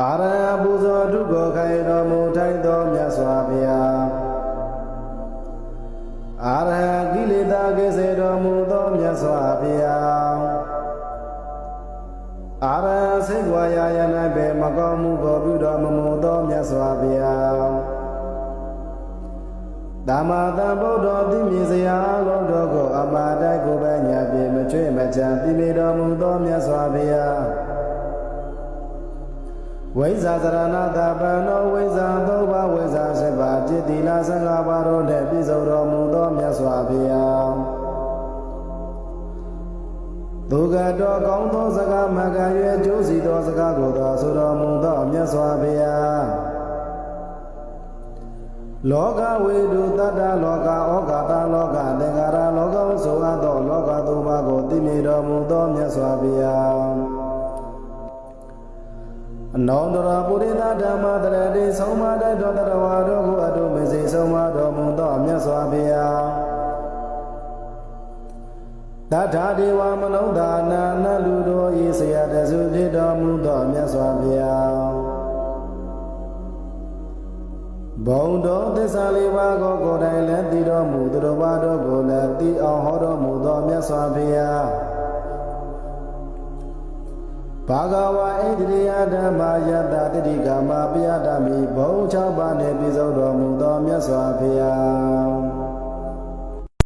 အာရဟံပူဇော်ဒုက္ခခိုင်တော်မူထိုက်သောမြတ်စွာဘုရားအာရဟံကိလေသာကိစေတော်မူသောမြတ်စွာဘုရားအာရဟံစိတ်ဝါယာယ၌ပေမကောင်းမှုကိုပြုတော်မမူသောမြတ်စွာဘုရားဓမ္မတံဗုဒ္ဓတိမြေစရာအလုံးတော်ကိုအမှားတိုက်ကိုပဲညာပြေမချွေမချမ်းတိမေတော်မူသောမြတ်စွာဘုရား ဝိဇာသရဏတပံသောဝိဇာသုံးပါးဝိဇာစေပါจิตတိလာသံဃာပါတော်နှင့်ပြည့်စုံတော်မူသောမြတ်စွာဘုရားသူကတော်ကောင်းသောစကားမကရွယ်ကျိုးစီသောစကားကိုသောဆိုတော်မူသောမြတ်စွာဘုရားလောကဝေဒုတတ္တလောကဩဃတာလောကသင်္ခါရလောကဆိုအပ်သောလောကသုံးပါးကိုသိမြင်တော်မူသောမြတ်စွာဘုရားအ နောင်တရာပုရိသဓမ္မတရတိဆုံးမတတ်သောတရဝါတို့ကိုအတုမစိဆုံးမတော်မူသောမြတ်စွာဘုရားတထာဒေဝမနုဿာနာနတ်လူတို့ဤဆရာတဆုဖြစ်တော်မူသောမြတ်စွာဘုရားဘုံတော်သစ္စာလေးပါးကိုကိုယ်တိုင်လည်းသိတော်မူသူတော်ဘာတို့ကိုလည်းသိအောင်ဟောတော်မူသောမြတ်စွာဘုရား ဘာဂဝါဣန္ဒြိယဓမ္မာယတတတိကမပယတမိဘုံ၆ပါးနှင့်ပြည့်စုံတော်မူသောမြတ်စွာဘုရား